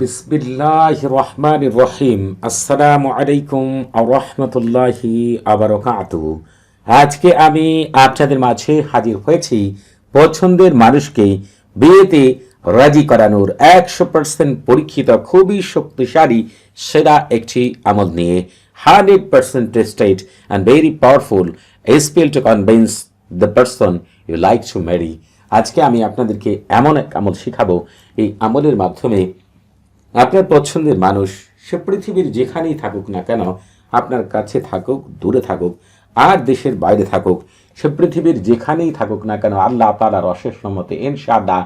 বিসমিল্লাহ রহমান রহিম। আসসালামু আলাইকুম রহমতুল্লাহি আবরকাত আজকে আমি আপনাদের মাঝে হাজির হয়েছি পছন্দের মানুষকে বিয়েতে রাজি করানোর একশো পার্সেন্ট পরীক্ষিত, খুবই শক্তিশালী, সেরা একটি আমল নিয়ে hundred percent tested and very powerful spell to convince the person you like to marry আজকে আমি আপনাদেরকে এমন এক আমল শিখাবো। এই আমলের মাধ্যমে আপনার পছন্দের মানুষ, সে পৃথিবীর যেখানেই থাকুক না কেন, আপনার কাছে থাকুক, দূরে থাকুক, আর দেশের বাইরে থাকুক, সে পৃথিবীর যেখানেই থাকুক না কেন, আল্লাহ তালার অশেষ সম্মতে ইনশাআল্লাহ,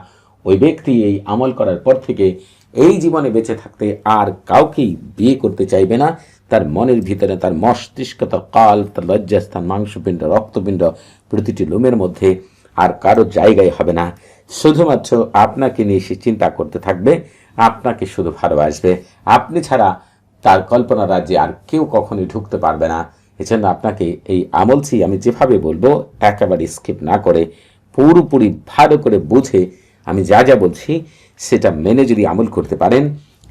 ওই ব্যক্তি এই আমল করার পর থেকে এই জীবনে বেঁচে থাকতে আর কাউকেই বিয়ে করতে চাইবে না। তার মনের ভিতরে তার মস্তিষ্ক, তার কাল, তার লজ্জাস্থান, মাংসপিণ্ড, রক্তপিণ্ড প্রতিটি লোমের মধ্যে আর কারও জায়গায় হবে না। শুধুমাত্র আপনাকে নিয়ে সে চিন্তা করতে থাকবে। আপনাকে শুধু ভালোবাসবে। আপনি ছাড়া তার কল্পনা রাজ্যে আর কেউ কখনোই ঢুকতে পারবে না। এজন্য আপনাকে এই আমলটি আমি যেভাবে বলব, একেবারে স্কিপ না করে পুরোপুরি ভালো করে বুঝে আমি যা যা বলছি, সেটা মেনে যদি আমল করতে পারেন,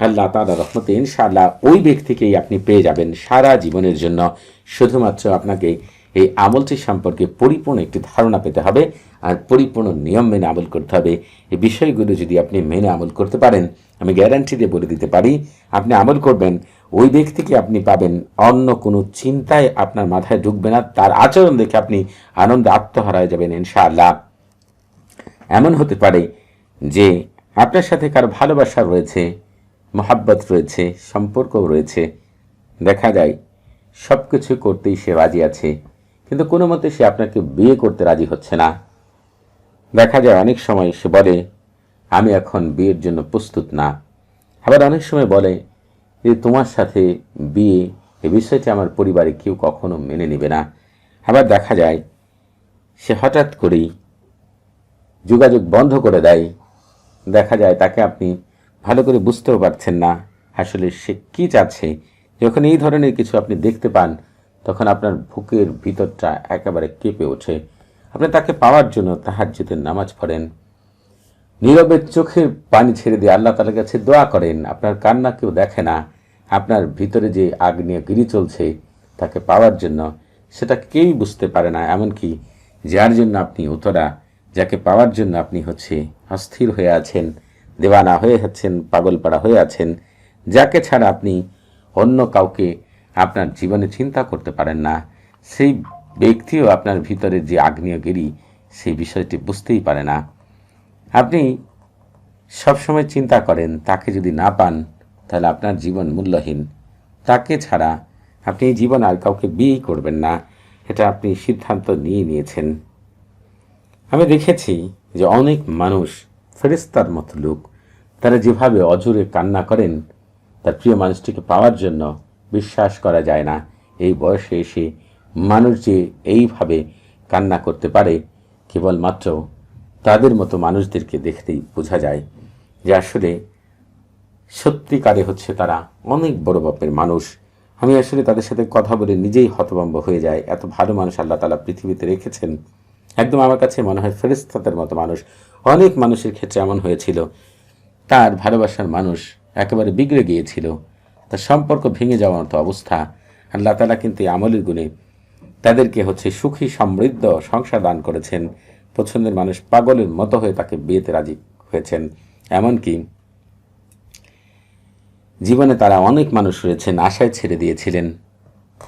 আল্লাহ তালা রহমতে ইনশাআল্লাহ ওই ব্যক্তিকেই আপনি পেয়ে যাবেন সারা জীবনের জন্য। শুধুমাত্র আপনাকে এই আমলটি সম্পর্কে পরিপূর্ণ একটি ধারণা পেতে হবে, আর পরিপূর্ণ নিয়ম মেনে আমল করতে হবে। এই বিষয়গুলো যদি আপনি মেনে আমল করতে পারেন আমি গ্যারান্টি দিয়ে বলে দিতে পারি, আপনি আমল করবেন, ওই ব্যক্তিকে আপনি পাবেন? অন্য কোনো চিন্তায় আপনার মাথায় ঢুকবে না, তার আচরণ দেখে আপনি আনন্দে আত্মহারায় যাবেন ইনশাআল্লাহ। এমন হতে পারে যে আপনার সাথে কারও ভালোবাসা রয়েছে, মহাব্বত রয়েছে, সম্পর্কও রয়েছে, দেখা যায় সব কিছু করতেই সে রাজি আছে, কিন্তু কোনো মতে সে আপনাকে বিয়ে করতে রাজি হচ্ছে না। দেখা যায় অনেক সময় সে বলে আমি এখন বিয়ের জন্য প্রস্তুত না। আবার অনেক সময় বলে যে তোমার সাথে বিয়ে, এ বিষয়টি আমার পরিবারে কেউ কখনো মেনে নেবে না। আবার দেখা যায়, সে হঠাৎ করেই যোগাযোগ বন্ধ করে দেয়। দেখা যায় তাকে আপনি ভালো করে বুঝতেও পারছেন না, আসলে সে কী চাচ্ছে। যখন এই ধরনের কিছু আপনি দেখতে পান, তখন আপনার বুকের ভিতরটা একেবারে কেঁপে ওঠে। আপনি তাকে পাওয়ার জন্য তাহার নামাজ পড়েন। নীরবের চোখে পানি ছেড়ে দিয়ে আল্লাহ তালার কাছে দোয়া করেন, আপনার কান্না কেউ দেখে না, আপনার ভিতরে যে আগ্নেয় গিরি চলছে তাকে পাওয়ার জন্য সেটা কেউই বুঝতে পারে না, এমনকি যার জন্য আপনি উতরা, যাকে পাওয়ার জন্য আপনি হচ্ছে অস্থির হয়ে আছেন, দেওয়ানা হয়ে আছেন, পাগলপাড়া হয়ে আছেন, যাকে ছাড়া আপনি অন্য কাউকে আপনার জীবনে চিন্তা করতে পারেন না, সেই ব্যক্তিও আপনার ভিতরে যে আগ্নেয়গিরি, সেই বিষয়টি বুঝতেই পারে না। আপনি সবসময় চিন্তা করেন, তাকে যদি না পান, তাহলে আপনার জীবন মূল্যহীন। তাকে ছাড়া আপনি এই জীবন আর কাউকে বিয়েই করবেন না, এটা আপনি সিদ্ধান্ত নিয়ে নিয়েছেন। আমি দেখেছি যে অনেক মানুষ ফেরিস্তার মতো লোক, তারা যেভাবে অজুরে কান্না করেন, তার প্রিয় মানুষটিকে পাওয়ার জন্য বিশ্বাস করা যায় না। এই বয়সে এসে মানুষ যে এইভাবে কান্না করতে পারে, কেবলমাত্র তাদের মতো মানুষদেরকে দেখতেই বোঝা যায় যে আসলে সত্যিকারে হচ্ছে তারা অনেক বড় বাপের মানুষ। আমি আসলে তাদের সাথে কথা বলে নিজেই হতভম্ব হয়ে যায় এত ভালো মানুষ আল্লাহ তালা পৃথিবীতে রেখেছেন। একদম আমার কাছে মনে হয় ফেরিস্তাদের মতো মানুষ। অনেক মানুষের ক্ষেত্রে এমন হয়েছিল। তার ভালোবাসার মানুষ একেবারে বিগড়ে গিয়েছিল। তার সম্পর্ক ভেঙে যাওয়ার মতো অবস্থা। আল্লাহ তালা কিন্তু আমলের গুণে তাদেরকে হচ্ছে সুখী, সমৃদ্ধ সংসার দান করেছেন। পছন্দের মানুষ পাগলের মতো হয়ে তাকে বিয়েতে রাজি হয়েছেন। এমনকি জীবনে তারা অনেক মানুষ রয়েছেন, আশায় ছেড়ে দিয়েছিলেন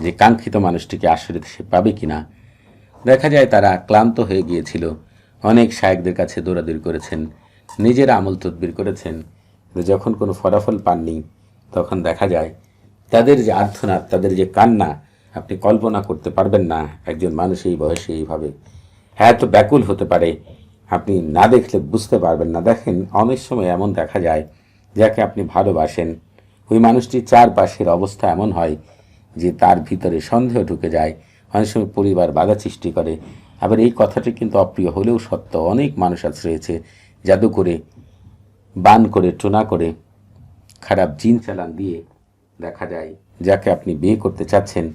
যে কাঙ্ক্ষিত মানুষটিকে আসলে সে পাবে কিনা। দেখা যায় তারা ক্লান্ত হয়ে গিয়েছিল। অনেক শায়কদের কাছে দৌড়াদৌড়ি করেছেন। নিজেরা আমল তদবির করেছেন যখন কোনো ফলাফল পাননি, তখন দেখা যায় তাদের যে আর্থনাদ তাদের যে কান্না, আপনি কল্পনা করতে পারবেন না। একজন মানুষ এই বয়সে এইভাবে এত ব্যাকুল হতে পারে। আপনি না দেখলে বুঝতে পারবেন না। দেখেন, অনেক সময় এমন দেখা যায় যাকে আপনি ভালোবাসেন। ওই মানুষটির চারপাশের অবস্থা এমন হয় যে তার ভিতরে সন্দেহ ঢুকে যায়। অনেক সময় পরিবার বাধা সৃষ্টি করে। আবার এই কথাটি কিন্তু অপ্রিয় হলেও সত্য। অনেক মানুষ আছে রয়েছে জাদু করে, বান করে, টোনা করে, খারাপ জিন চালান দিয়ে দেখা যায়, যাকে আপনি বিয়ে করতে চাচ্ছেন,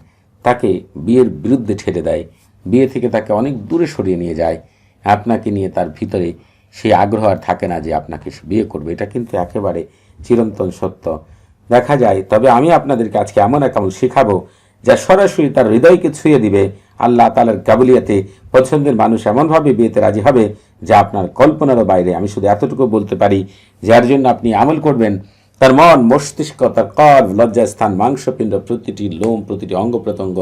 তাকে বিয়ের বিরুদ্ধে ঠেলে দেয়। বিয়ে থেকে তাকে অনেক দূরে সরিয়ে নিয়ে যায়। আপনাকে নিয়ে তার ভিতরে সেই আগ্রহ আর থাকে না যে আপনাকে সে বিয়ে করবে। এটা কিন্তু একেবারে চিরন্তন সত্য। দেখা যায়, তবে আমি আপনাদেরকে আজকে এমন এক শিখাবো, যা সরাসরি তার হৃদয়কে ছুঁয়ে দিবে। আল্লাহ তালার কাবুলিয়াতে পছন্দের মানুষ এমনভাবে বিয়েতে রাজি হবে, যা আপনার কল্পনারও বাইরে। আমি শুধু এতটুকু বলতে পারি যার জন্য আপনি আমল করবেন, তার মন, মস্তিষ্ক, তার কর লজ্জাস্থান, মাংসপিণ্ড, প্রতিটি লোম, প্রতিটি অঙ্গ প্রত্যঙ্গ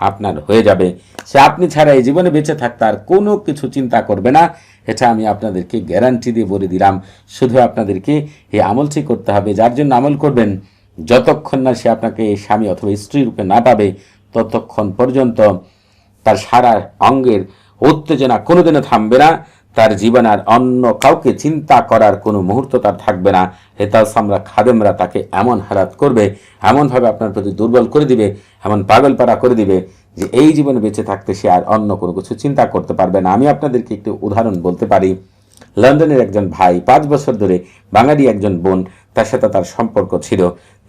আপনার হয়ে যাবে। সে আপনি ছাড়া এই জীবনে বেঁচে থাকতে আর কোনো কিছু চিন্তা করবে না। এটা আমি আপনাদেরকে গ্যারান্টি দিয়ে বলে দিলাম। শুধু আপনাদেরকে এই আমলটি করতে হবে। যার জন্য আমল করবেন, যতক্ষণ না সে আপনাকে স্বামী অথবা স্ত্রী রূপে না পাবে, ততক্ষণ পর্যন্ত তার সারা অঙ্গের উত্তেজনা কোনোদিনও থামবে না। তার জীবন আর অন্য কাউকে চিন্তা করার কোনো মুহূর্ত তার থাকবে না। হেতাল সামরা খাদেমরা তাকে এমন হারাত করবে, এমনভাবে আপনার প্রতি দুর্বল করে দিবে, এমন পাগলপাড়া করে দিবে যে এই জীবনে বেঁচে থাকতে সে আর অন্য কোনো কিছু চিন্তা করতে পারবে না। আমি আপনাদেরকে একটি উদাহরণ বলতে পারি। লন্ডনের একজন ভাই পাঁচ বছর ধরে বাঙালি একজন বোন, তার সাথে তার সম্পর্ক ছিল।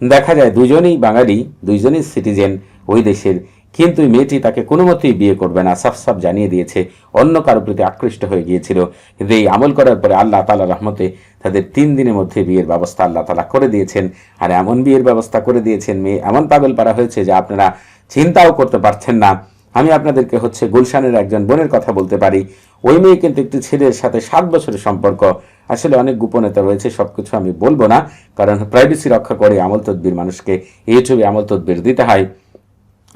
দেখা যায় দুজনেই বাঙালি, দুইজনই সিটিজেন। ওই দেশের কিন্তু মেয়েটি তাকে কোনো মতেই বিয়ে করবে না সাফ সাফ জানিয়ে দিয়েছে। অন্য কারোর প্রতি আকৃষ্ট হয়ে গিয়েছিল। কিন্তু এই আমল করার পরে আল্লাহ তালা রহমতে তাদের তিন দিনের মধ্যে বিয়ের ব্যবস্থা আল্লাহ তালা করে দিয়েছেন। আর এমন বিয়ের ব্যবস্থা করে দিয়েছেন মেয়ে, এমন পাগল পারা হয়েছে যে আপনারা চিন্তাও করতে পারছেন না। আমি আপনাদেরকে হচ্ছে গুলশানের একজন বোনের কথা বলতে পারি। ওই মেয়ে কিন্তু একটি ছেলের সাথে সাত বছরের সম্পর্ক। আসলে অনেক গোপনীয়তা রয়েছে, সবকিছু আমি বলব না। কারণ প্রাইভেসি রক্ষা করে আমল তদ্বির মানুষকে, ইউটিউবে আমল তদ্বির দিতে হয়।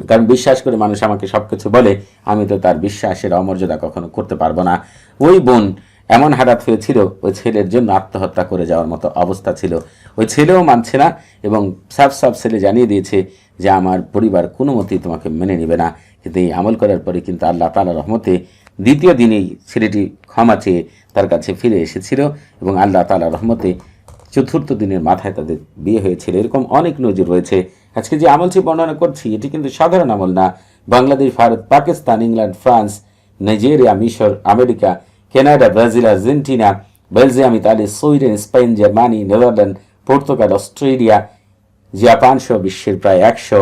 কারণ বিশ্বাস করে মানুষ আমাকে সব কিছু বলে, আমি তো তার বিশ্বাসের অমর্যাদা কখনো করতে পারব না। ওই বোন এমন হারাত হয়েছিল, ওই ছেলের জন্য আত্মহত্যা করে যাওয়ার মতো অবস্থা ছিল। ওই ছেলেও মানছে না এবং সাফ সাফ ছেলে জানিয়ে দিয়েছে যে, আমার পরিবার কোনো মতেই তোমাকে মেনে নেবে না। কিন্তু এই আমল করার পরে কিন্তু আল্লাহ তালা রহমতে দ্বিতীয় দিনেই ছেলেটি ক্ষমা চেয়ে তার কাছে ফিরে এসেছিল এবং আল্লাহ তালা রহমতে চতুর্থ দিনের মাথায় তাদের বিয়ে হয়েছিল। এরকম অনেক নজির রয়েছে। আজকে যে আমলটি বর্ণনা করছি, এটি কিন্তু সাধারণ আমল না। Bangladesh, Bharat, Pakistan, England, France, Nigeria, মিশর, America, Canada, Brazil, Argentina, Belgium, Italy, Sweden, Spain, Germany, Netherland, Portugal, Australia, Japan সহ বিশ্বের প্রায় একশো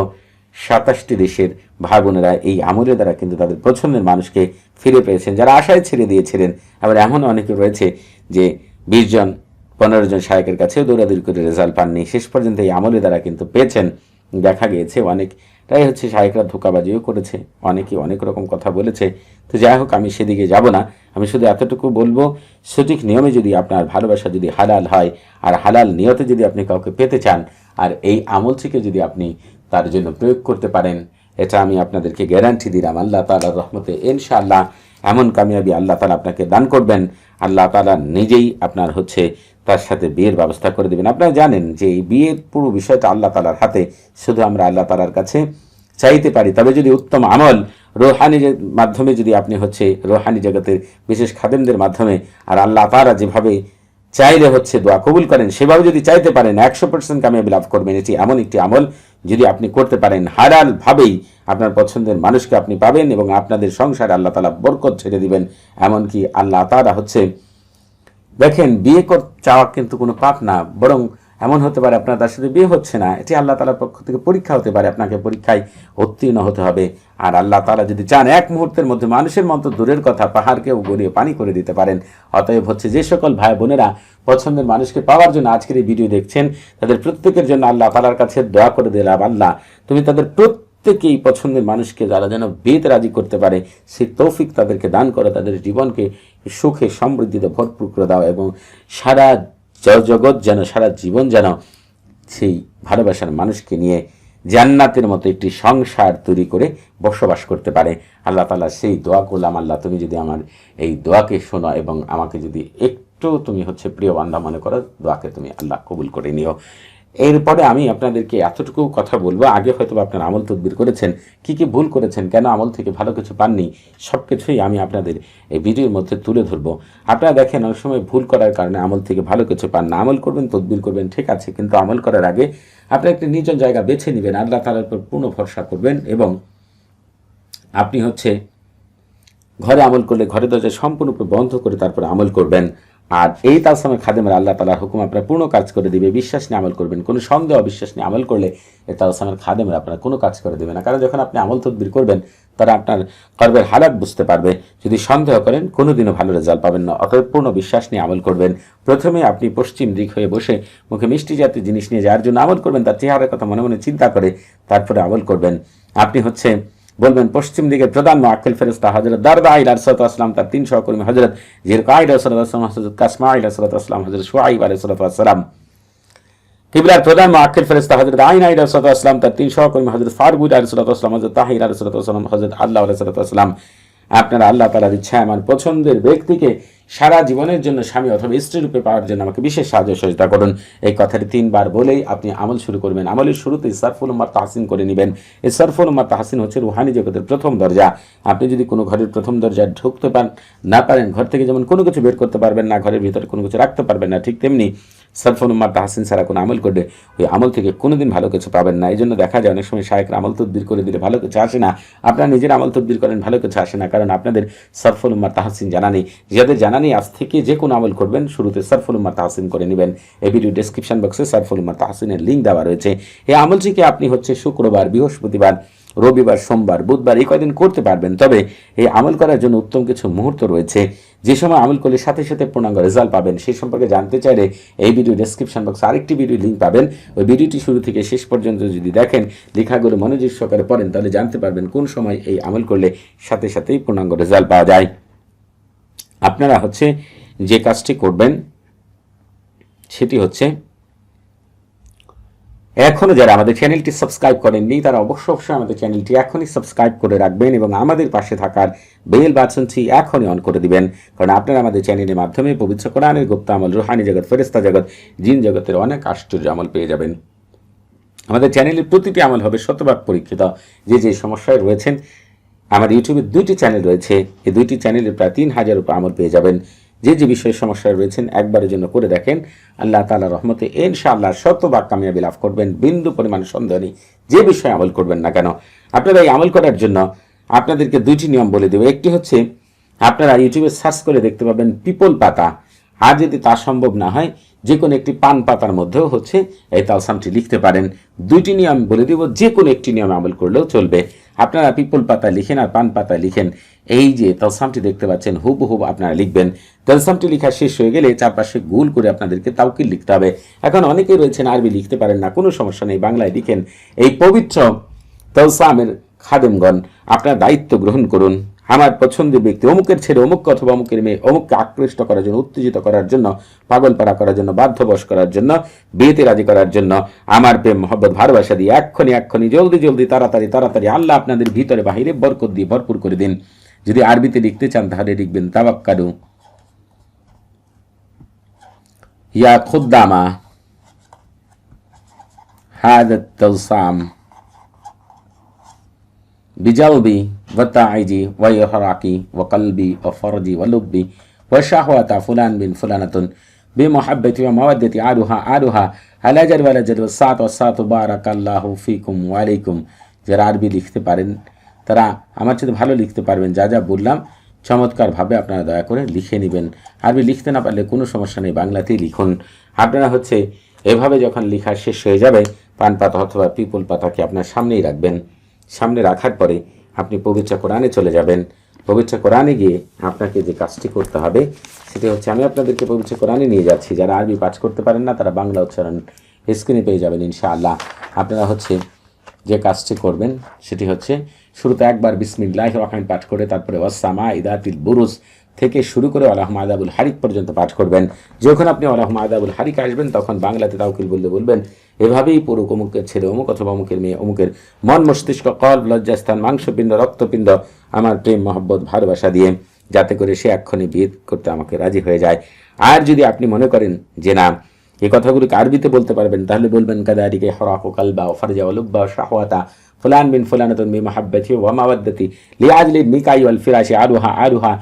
সাতাশটি দেশের ভাই বোনেরা এই আমলের দ্বারা কিন্তু তাদের পছন্দের মানুষকে ফিরে পেয়েছেন। যারা আশায় ছেড়ে দিয়েছিলেন, আবার এমন অনেকে রয়েছে যে বিশ জন, পনেরো জন শায়কের কাছেও দৌড়াদৌড়ি করে রেজাল্ট পাননি। শেষ পর্যন্ত এই আমলের দ্বারা কিন্তু পেয়েছেন দেখা গিয়েছে অনেকটাই হচ্ছে শায়করা ধোকাবাজিও করেছে। অনেকে অনেক রকম কথা বলেছে। তো যাই হোক, আমি সেদিকে যাব না। আমি শুধু এতটুকু বলব, সঠিক নিয়মে যদি আপনার ভালোবাসা যদি হালাল হয়, আর হালাল নিয়তে যদি আপনি কাউকে পেতে চান, আর এই আমল থেকে যদি আপনি তার জন্য প্রয়োগ করতে পারেন, এটা আমি আপনাদেরকে গ্যারান্টি দিলাম। আল্লাহ তালার রহমতে, ইনশাআল্লাহ, এমন কামিয়াবি আল্লাহ তালা আপনাকে দান করবেন। আল্লাহ তালা নিজেই আপনার হচ্ছে তার সাথে বিয়ের ব্যবস্থা করে দেবেন। আপনারা জানেন যে এই বিয়ের পুরো বিষয়টা আল্লাহ তালার হাতে, শুধু আমরা আল্লাহ তালার কাছে চাইতে পারি। তবে যদি উত্তম আমল রোহানি মাধ্যমে যদি আপনি হচ্ছে রোহানি জগতের বিশেষ খাদেমদের মাধ্যমে, আর আল্লাহ তারা যেভাবে চাইলে হচ্ছে দোয়া কবুল করেন, সেভাবে যদি চাইতে পারেন, একশো পার্সেন্ট কামিয়াবি লাভ করবেন। এটি এমন একটি আমল যদি আপনি করতে পারেন হারাল ভাবেই আপনার পছন্দের মানুষকে আপনি পাবেন এবং আপনাদের সংসারে আল্লাহ তালা বরকত ছেড়ে দিবেন। এমনকি আল্লাহ তারা হচ্ছে দেখেন, বিয়ে কর, চাওয়া কিন্তু কোনো পাপ না, বরং এমন হতে পারে আপনার তার সাথে বিয়ে হচ্ছে না। এটি আল্লাহ তালার পক্ষ থেকে পরীক্ষা হতে পারে, আপনাকে পরীক্ষায় উত্তীর্ণ হতে হবে। আর আল্লাহ তালা যদি চান, এক মুহূর্তের মধ্যে মানুষের মতো দূরের কথা পাহাড়কেও গড়িয়ে পানি করে দিতে পারেন। অতএব হচ্ছে যে সকল ভাই বোনেরা পছন্দের মানুষকে পাওয়ার জন্য আজকের এই ভিডিও দেখছেন, তাদের প্রত্যেকের জন্য আল্লাহ তালার কাছে দোয়া করে দিলাম আল্লাহ। তুমি তাদের প্রত্যেকেই পছন্দের মানুষকে যারা যেন বিয়েতে রাজি করতে পারে সেই তৌফিক তাদেরকে দান করে, তাদের জীবনকে সুখে সমৃদ্ধিতে ভরপুর করে দাও এবং সারা জগৎ যেন, সারা জীবন যেন সেই ভালোবাসার মানুষকে নিয়ে জান্নাতের মতো একটি সংসার তৈরি করে বসবাস করতে পারে। আল্লাহ তালা সেই দোয়া করলাম আল্লাহ, তুমি যদি আমার এই দোয়াকে শোনো এবং আমাকে যদি একটু তুমি হচ্ছে প্রিয় বান্ধা মনে করো, দোয়াকে তুমি আল্লাহ কবুল করে নিও। এরপরে আমি আপনাদেরকে এতটুকু কথা বলব। আগে হয়তো আপনারা আমল তদবির করেছেন, কি কি ভুল করেছেন, কেন আমল থেকে ভালো কিছু পাননি সব কিছুই আমি আপনাদের এই ভিডিওর মধ্যে তুলে ধরবো। আপনারা দেখেন, অনেক সময় ভুল করার কারণে আমল থেকে ভালো কিছু পান না। আমল করবেন, তদবির করবেন, ঠিক আছে, কিন্তু আমল করার আগে আপনি একটি নির্জন জায়গা বেছে নেবেন। আল্লাহ তালার উপর পূর্ণ ভরসা করবেন এবং আপনি হচ্ছে ঘরে আমল করলে ঘরে দরজা সম্পূর্ণরূপে বন্ধ করে তারপরে আমল করবেন। আর এই তালসামের খাদেমের আল্লাহ তালার হুকুম আপনার পূর্ণ কাজ করে দিবে, বিশ্বাস নিয়ে আমল করবেন। কোনো সন্দেহ, অবিশ্বাস নিয়ে আমল করলে এই তালসামের খাদেমের আপনার কোনো কাজ করে দেবে না। কারণ যখন আপনি আমল তদবির করবেন, তারা আপনার কর্মের হালাত বুঝতে পারবে। যদি সন্দেহ করেন, কোনোদিনও ভালো রেজাল্ট পাবেন না। অতএব পূর্ণ বিশ্বাস নিয়ে আমল করবেন। প্রথমে আপনি পশ্চিম দিক হয়ে বসে মুখে মিষ্টি জাতীয় জিনিস নিয়ে যার জন্য আমল করবেন, তার চেহারার কথা মনে মনে চিন্তা করে তারপরে আমল করবেন। আপনি হচ্ছে বলবেন, পশ্চিম দিকে প্রধান আকিল ফেরেস্তা হজরত দারদা আইল আরসত আসলাম তার তিন সহকর্মী হজরত জিরকা আইল আসরত আসলাম হজরত কাসমা আইল আসরত আসলাম হজরত সোয়াইব আলসরত আসলাম কিবলার প্রধান আকেল ফেরেস্তা হজরত আইন আইল আসরত আসলাম তার তিন সহকর্মী হজরত ফারগুদ আলসরত আসলাম হজরত তাহির আলসরত আসলাম হজরত আল্লাহ আলসরত আসলাম আপনারা আল্লাহ তালার ইচ্ছায়, আমার পছন্দের ব্যক্তিকে সারা জীবনের জন্য স্বামী অথবা স্ত্রী রূপে পাওয়ার জন্য আমাকে বিশেষ সাহায্য সহযোগিতা করুন। এই কথাটি তিনবার বলেই আপনি আমল শুরু করবেন। আমলের শুরুতে সরফুল উম্মার তাহসিন করে নেবেন। এই সরফুল উম্মার তাহসিন হচ্ছে রুহানি জগতের প্রথম দরজা। আপনি যদি কোনো ঘরের প্রথম দরজায় ঢুকতে পারেন না পারেন, ঘর থেকে যেমন কোনো কিছু বের করতে পারবেন না, ঘরের ভিতরে কোনো কিছু রাখতে পারবেন না, ঠিক তেমনি সরফুল উম্মার তাহসিন ছাড়া কোনো আমল করলে ওই আমল থেকে কোনোদিন ভালো কিছু পাবেন না। এই জন্য দেখা যায় অনেক সময় শায়কের আমল তদ্বির করে দিলে ভালো কিছু আসে না। আপনারা নিজের আমল তদ্বির করেন, ভালো কিছু আসে না। কারণ আপনাদের সরফুল উম্মার তাহসিন জানা নেই। যাদের জানা নেই আজ থেকে যে কোনো আমল করবেন। শুরুতে সরফুল উম্মার তাহসিন করে নেবেন। এই ভিডিও ডেসক্রিপশন বক্সে সরফুল তাহসিনের লিঙ্ক দেওয়া রয়েছে। এই আমলটিকে আপনি হচ্ছে শুক্রবার, বৃহস্পতিবার, রবিবার, সোমবার, বুধবার এই কয়দিন করতে পারবেন। তবে এই আমল করার জন্য উত্তম কিছু মুহূর্ত রয়েছে। যে সময় আমল করলে সাথে সাথে পূর্ণাঙ্গ রেজাল্ট পাবেন সেই সম্পর্কে জানতে চাইলে এই ভিডিও ডেসক্রিপশন বক্সে আরেকটি ভিডিও লিঙ্ক পাবেন। ওই ভিডিওটি শুরু থেকে শেষ পর্যন্ত যদি দেখেন, লেখাগুলো মনোযোগ সহকারে পড়েন, তাহলে জানতে পারবেন কোন সময় এই আমল করলে সাথে সাথেই পূর্ণাঙ্গ রেজাল্ট পাওয়া যায়। আপনারা হচ্ছে যে কাজটি করবেন, সেটি হচ্ছে এখনও যারা আমাদের চ্যানেলটি সাবস্ক্রাইব করেননি, তারা অবশ্যই অবশ্যই আমাদের চ্যানেলটি এখনই সাবস্ক্রাইব করে রাখবেন এবং আমাদের পাশে থাকার বেল বাটনটি এখনই অন করে দিবেন। কারণ আপনারা আমাদের চ্যানেলের মাধ্যমে পবিত্র কোরআনের গুপ্ত আমল, রুহানি জগৎ ফেরেস্তা জগৎ, জিন জগতের অনেক আশ্চর্য আমল পেয়ে যাবেন। আমাদের চ্যানেলের প্রতিটি আমল হবে শতভাগ পরীক্ষিত। যে যে সমস্যায় রয়েছেন আমার ইউটিউবে দুইটি চ্যানেল রয়েছে। এই দুইটি চ্যানেলে প্রায় তিন হাজার উপর আমল পেয়ে যাবেন। যে যে বিষয়ে সমস্যায় রয়েছেন একবারের জন্য করে দেখেন। আল্লাহ তালা রহমতে ইনশাআল্লাহ শতভাগ কামিয়াবি লাভ করবেন, বিন্দু পরিমাণ সন্দেহ নেই। যে বিষয়ে আমল করবেন না কেন? আপনারা এই আমল করার জন্য আপনাদেরকে দুইটি নিয়ম বলে দেবো। একটি হচ্ছে, আপনারা ইউটিউবে সার্চ করে দেখতে পাবেন পিপল পাতা। আর যদি তা সম্ভব না হয় যে কোনো একটি পান পাতার মধ্যেও হচ্ছে এই তালসামটি লিখতে পারেন। দুইটি নিয়ম বলে দেব। যে কোনো একটি নিয়ম আমল করলেও চলবে। আপনারা পিপল পাতা লিখেন আর পান পাতা লিখেন। এই যে তলসামটি দেখতে পাচ্ছেন হুব হুব আপনারা লিখবেন। তলসামটি লেখা শেষ হয়ে গেলে চারপাশে গুল করে আপনাদেরকে তাউকিল লিখতে হবে। এখন অনেকেই রয়েছেন আরবি লিখতে পারেন না, কোনো সমস্যা নেই, বাংলায় লিখেন। এই পবিত্র তলসামের খাদেমগণ, আপনার দায়িত্ব গ্রহণ করুন। আমার পছন্দের ব্যক্তি, অমুকের ছেড়ে অমুক অথবা অমুকের মেয়ে, অমুককে আকৃষ্ট করার জন্য, উত্তেজিত করার জন্য, পাগলপাড়া করার জন্য, বাধ্যবশ করার জন্য, বিয়েতে রাজি করার জন্য আমার প্রেম, মহব্বত, ভালোবাসা দিয়ে এক্ষণি এক্ষণি জলদি জলদি, তাড়াতাড়ি তাড়াতাড়ি আল্লাহ আপনাদের ভিতরে বাহিরে বরকত দিয়ে ভরপুর করে দিন। যদি আরবিতে লিখতে চান, তাহলে লিখবেন তাবাক্কারু ইয়া খুদ্দামা হাদ তলসাম بجلبي وتعجي ويحرقي وقلبي وفرجي ولبي وشهوة فلان بن فلانة بمحبتي ومودتي عادها عادها على جر ولا جر والساعة والساعة بارك الله فيكم وعليكم যারা আরবি লিখতে পারেন তারা আমার সাথে ভালো লিখতে পারবেন যা যা বললাম চমৎকারভাবে আপনারা দয়া করে লিখে নেবেন আরবি লিখতে না পারলে কোনো সমস্যা নেই বাংলাতেই লিখুন আপনারা হচ্ছে এভাবে যখন লেখা শেষ হয়ে যাবে পান পাতা অথবা পিপল পাতাকে আপনার সামনেই রাখবেন সামনে রাখার পরে আপনি পবিত্র কোরআনে চলে যাবেন। পবিত্র কোরআনে গিয়ে আপনাকে যে কাজটি করতে হবে, সেটি হচ্ছে আমি আপনাদেরকে পবিত্র কোরআনে নিয়ে যাচ্ছি। যারা আরবি পাঠ করতে পারেন না, তারা বাংলা উচ্চারণ স্ক্রিনে পেয়ে যাবেন ইনশাআল্লাহ। আপনারা হচ্ছে যে কাজটি করবেন, সেটি হচ্ছে শুরুতে একবার বিসমিল্লাহ রহমান পাঠ করে, তারপরে ওয়াসামা ইদাতিল বুরুজ থেকে শুরু করে আল্লাহ মাদাবুল হারিক পর্যন্ত পাঠ করবেন। যখন আপনি আল্লাহ মাদাবুল হারিক আসবেন, তখন বাংলাতে তাউকিল বললে বলবেন, এভাবেই পুরো অমুকের ছেলে, অমুক অথবা অমুকের মেয়ে, অমুকের মন মস্তিষ্ক কল লজ্জাস্থান, মাংসপিণ্ড, রক্তপিণ্ড, আমার প্রেম, মহব্বত, ভালোবাসা দিয়ে যাতে করে সে এক্ষণে বিয়ে করতে আমাকে রাজি হয়ে যায়। আর যদি আপনি মনে করেন যে না এই কথাগুলোকে আরবিতে বলতে পারবেন, তাহলে বলবেন, কাদারিকে হরাফ কালবা ফারজা অলুব্বা শাহওয়াতা ফুলান বিন ফুলানাতুন মি মাহাব্বতি ওয়া মাওয়াদ্দাতি লিআজলি মিকাই ওয়াল ফিরাশি আরুহা আরুহা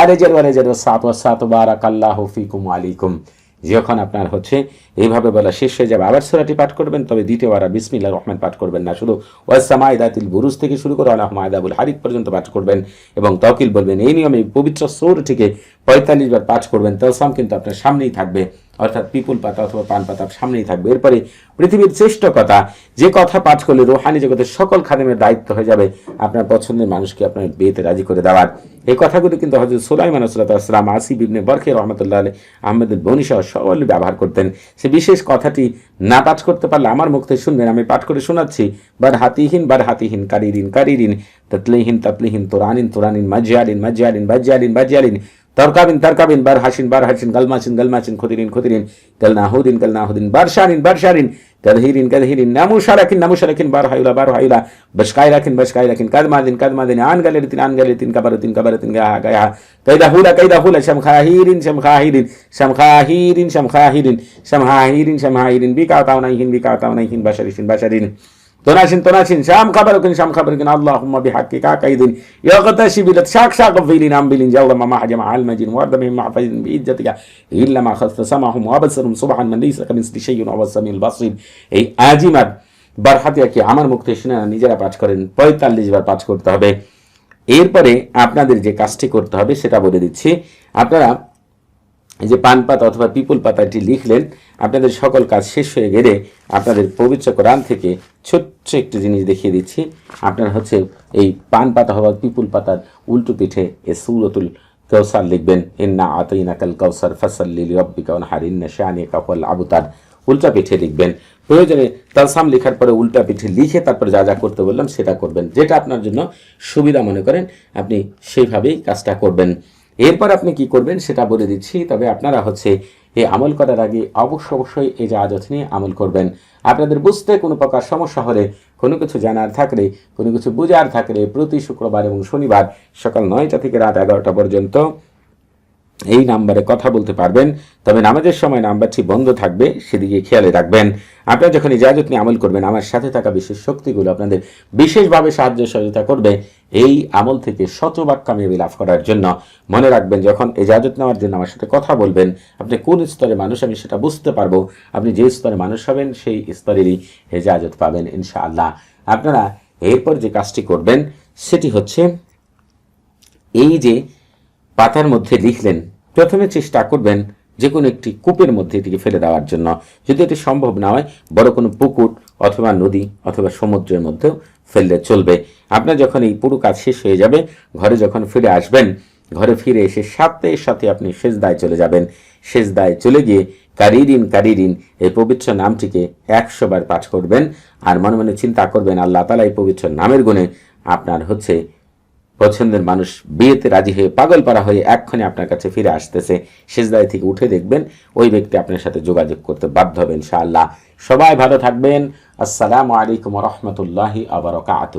আরেজার ওয়ারেজার সাত ওয়া সাত বারাকাল্লাহু ফিকুম আলাইকুম যখন আপনার হচ্ছে এইভাবে বলা শেষ হয়ে যাবে, আবার সুরাটি পাঠ করবেন, তবে দ্বিতীয়বার আর বিসমিল্লাহ রহমান পাঠ করবেন না। শুধু ওয়াসামা ইদাতিল বুরুজ থেকে শুরু করে আল্লাহ মায়দাবুল হারিক পর্যন্ত পাঠ করবেন এবং তকিল বলবেন, এই নিয়মে পবিত্র সৌরটিকে পঁয়তাল্লিশ বার পাঠ করবেন। তলসাম কিন্তু আপনার সামনেই থাকবে। অর্থাৎ পিপুল পাতা অথবা পান পাতা সামনেই থাকবে। এরপরে পৃথিবীর শ্রেষ্ঠ কথা যে কথা পাঠ করলে রোহানি জগতের সকল খাদেমের দায়িত্ব হয়ে যাবে, আপনার পছন্দের মানুষকে আপনার বিয়েতে রাজি করে দেওয়ার। এই কথাগুলো কিন্তু হজরত সুলাইমান আসলাম আসিফ ইবনে বরখে রহমতুল্লাহ আলী আহমেদের বনিসহ সকলে ব্যবহার করতেন। সে বিশেষ কথাটি না পাঠ করতে পারলে আমার মুখ থেকে শুনবেন, আমি পাঠ করে শোনাচ্ছি। বার হাতিহীন বার হাতিহীন কারিরিন কারিরিন, ততলিহীন ততলিহীন তোরানিন তোরানিন মাজিয়ালিন মাজিয়ালিন বাজিয়ালিন বাজিয়ালিন তরকাবিন তরকাবিন, বার হাসিন বার হাসিন, গলমাসিন গলমাসিন খুদিরিন খুদিরিন গল নাহুদিন গল নাহুদিন বারশারিন বারশারিন গদহিরিন গদহিরিন নামুষা রাখিন নামুষা রাখিন বার হাইলা বার হাইলা বসকাই রাখিন বসকাই রাখিন কদমাদিন কদমাদিন আন গলেরিতিন আন গলেরিতিন কবরতিন কবরতিন গাহ গাহ কৈদা হুলা কৈদা হুলা শমখাহিরিন শমখাহিরিন শমখাহিরিন শমখাহিরিন শমহাহিরিন শমহাহিরিন বিকাতাও নাইহিন বিকাতাও নাইহিন বাশারিশিন, বাশারিন। تناشن تناشن شام خبركن شام خبركن اللهم بحقك كايدين يغتشي بلت شاك شاك فيلين ام بلين جل ما ما حجم على المجين ورد بهم مع فيد بإجتك إلا ما خذت سمعهم وابصرهم سبحا من ليس كمثل شيء وهو السميع البصير এই আজিমার বারহাতিয়াকে আমার মুক্তি শুনে নিজেরা পাঠ করেন পঁয়তাল্লিশ বার পাঠ করতে হবে এরপরে আপনাদের যে কাজটি করতে হবে সেটা বলে দিচ্ছি আপনারা এই যে পান পাতা অথবা পিপুল পাতাটি লিখলেন, আপনাদের সকল কাজ শেষ হয়ে গেলে আপনাদের পবিত্র কোরআন থেকে ছোট্ট একটি জিনিস দেখিয়ে দিচ্ছি। আপনার হচ্ছে এই পান পাতা অথবা পিপুল পাতার উল্টো পিঠে এ সুরতুল কৌসার লিখবেন, ইন্না আতইনা কৌসার ফসল্লিল রব্বিকা হারিন্না শানি কাফল আবুতার। উল্টা পিঠে লিখবেন। প্রয়োজনে তালসাম লেখার পরে উল্টা পিঠে লিখে তারপর যা যা করতে বললাম সেটা করবেন। যেটা আপনার জন্য সুবিধা মনে করেন, আপনি সেইভাবেই কাজটা করবেন। এরপর আপনি কি করবেন সেটা বলে দিচ্ছি, তবে আপনারা হচ্ছে এই আমল করার আগে অবশ্য অবশ্যই এই জাহাজত নিয়ে আমল করবেন। আপনাদের বুঝতে কোনো প্রকার সমস্যা হলে, কোনো কিছু জানার থাকলে, কোনো কিছু বুঝার থাকলে প্রতি শুক্রবার এবং শনিবার সকাল নয়টা থেকে রাত এগারোটা পর্যন্ত এই নাম্বারে কথা বলতে পারবেন, তবে নামাজের সময় নাম্বারটি বন্ধ থাকবে, সেদিকে খেয়ালে রাখবেন। আপনারা যখন ইজাজত নিয়ে আমল করবেন, আমার সাথে থাকা বিশেষ শক্তিগুলো আপনাদের বিশেষভাবে সাহায্য সহযোগিতা করবে এই আমল থেকে শতভাগ কামিয়াবি লাভ করার জন্য। মনে রাখবেন, যখন ইজাজত নেওয়ার জন্য আমার সাথে কথা বলবেন, আপনি কোন স্তরে মানুষ, আমি সেটা বুঝতে পারব। আপনি যে স্তরে মানুষ হবেন, সেই স্তরেরই হেজাজত পাবেন, ইনশাআল্লাহ। আপনারা এরপর যে কাজটি করবেন, সেটি হচ্ছে এই যে পাতার মধ্যে লিখলেন, প্রথমে চেষ্টা করবেন যে কোনো একটি কূপের মধ্যে এটিকে ফেলে দেওয়ার জন্য। যদি এটি সম্ভব না হয়, বড় কোনো পুকুর অথবা নদী অথবা সমুদ্রের মধ্যেও ফেললে চলবে। আপনার যখন এই পুরো কাজ শেষ হয়ে যাবে, ঘরে যখন ফিরে আসবেন, ঘরে ফিরে এসে সাথে সাথে আপনি সেজদায় চলে যাবেন। শেষ সেজদায় চলে গিয়ে কারিরিন কারিরিন এই পবিত্র নামটিকে একশোবার পাঠ করবেন আর মনে মনে চিন্তা করবেন, আল্লাহ তালা এই পবিত্র নামের গুণে আপনার হচ্ছে পছন্দের মানুষ বিয়েতে রাজি হয়ে পাগল পারা হয়ে এক্ষণে আপনার কাছে ফিরে আসতেছে। সেজদায় থেকে উঠে দেখবেন ওই ব্যক্তি আপনার সাথে যোগাযোগ করতে বাধ্য হবেন ইনশাআল্লাহ। সবাই ভালো থাকবেন। আসসালামু আলাইকুম রহমতুল্লাহি আবরকাত